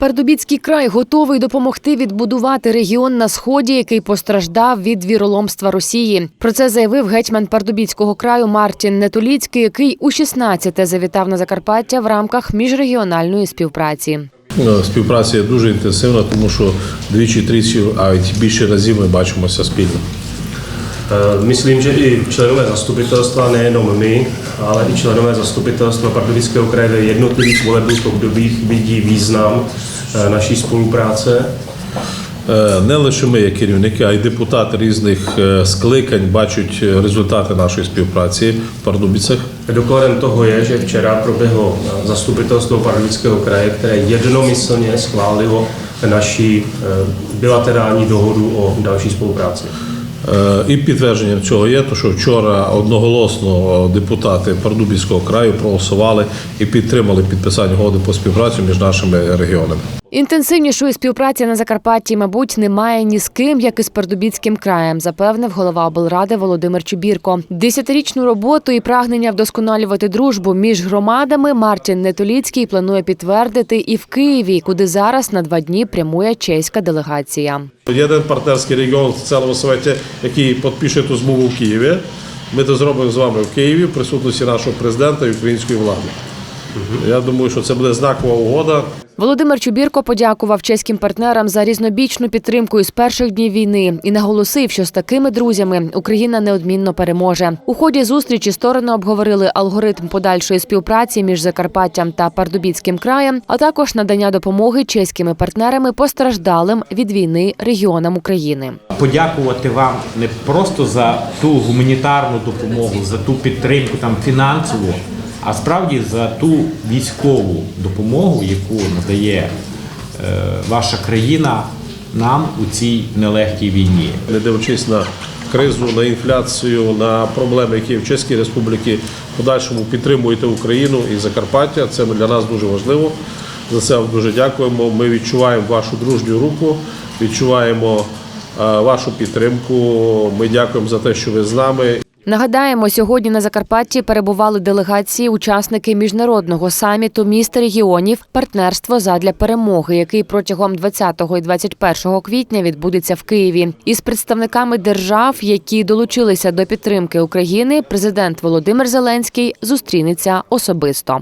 Пардубіцький край готовий допомогти відбудувати регіон на сході, який постраждав від віроломства Росії. Про це заявив гетьман Пардубіцького краю Мартін Нетоліцький, який у 16-те завітав на Закарпаття в рамках міжрегіональної співпраці. Ну, Співпраця дуже інтенсивна, тому що двічі, тричі, а більше разів ми бачимося спільно. Eh, Myslím, že i členové zastupitelstva, nejenom my, ale i členové zastupitelstva Pardubického kraje v jednotlivých volebních obdobích vidí význam eh, naší spolupráce. Е, Не лише ми, як керівники, а й депутати різних е, скликань бачать е, результати нашої співпраці в Пардубicech. Dokladem toho je, že včera proběhlo eh, zastupitelstvo Pardubického kraje, které jednomyslně schválilo naši eh, bilaterální dohodu o další spolupráci. Е, І підтвердженням цього є, то що вчора одноголосно депутати Пардубівського краю проголосували і підтримали підписання угоди по співпрацю між нашими регіонами. Інтенсивнішої співпраці на Закарпатті, мабуть, немає ні з ким, як і з Пардубіцьким краєм, запевнив голова облради Володимир Чубірко. Десятирічну роботу і прагнення вдосконалювати дружбу між громадами Мартін Нетоліцький планує підтвердити і в Києві, куди зараз на два дні прямує чеська делегація. Є партнерський регіон в цілому світі, який підпише ту змову в Києві. Ми це зробимо з вами в Києві в присутності нашого президента і української влади. Я думаю, що це буде знакова угода. Володимир Чубірко подякував чеським партнерам за різнобічну підтримку із перших днів війни і наголосив, що з такими друзями Україна неодмінно переможе. У ході зустрічі сторони обговорили алгоритм подальшої співпраці між Закарпаттям та Пардубіцьким краєм, а також надання допомоги чеськими партнерами постраждалим від війни регіонам України. подякувати вам не просто за ту гуманітарну допомогу, за ту підтримку там фінансову, а справді за ту військову допомогу, яку надає е, ваша країна нам у цій нелегкій війні. не дивлячись на кризу, на інфляцію, на проблеми, які в Чеській Республіці, подальшому підтримуєте Україну і Закарпаття. Це для нас дуже важливо. За це вам дуже дякуємо. Ми відчуваємо вашу дружню руку, відчуваємо е, вашу підтримку. Ми дякуємо за те, що ви з нами. Нагадаємо, сьогодні на Закарпатті перебували делегації, учасники міжнародного саміту міст регіонів партнерство задля перемоги, який протягом 20 і 21 квітня відбудеться в Києві. Із представниками держав, які долучилися до підтримки України, президент Володимир Зеленський зустрінеться особисто.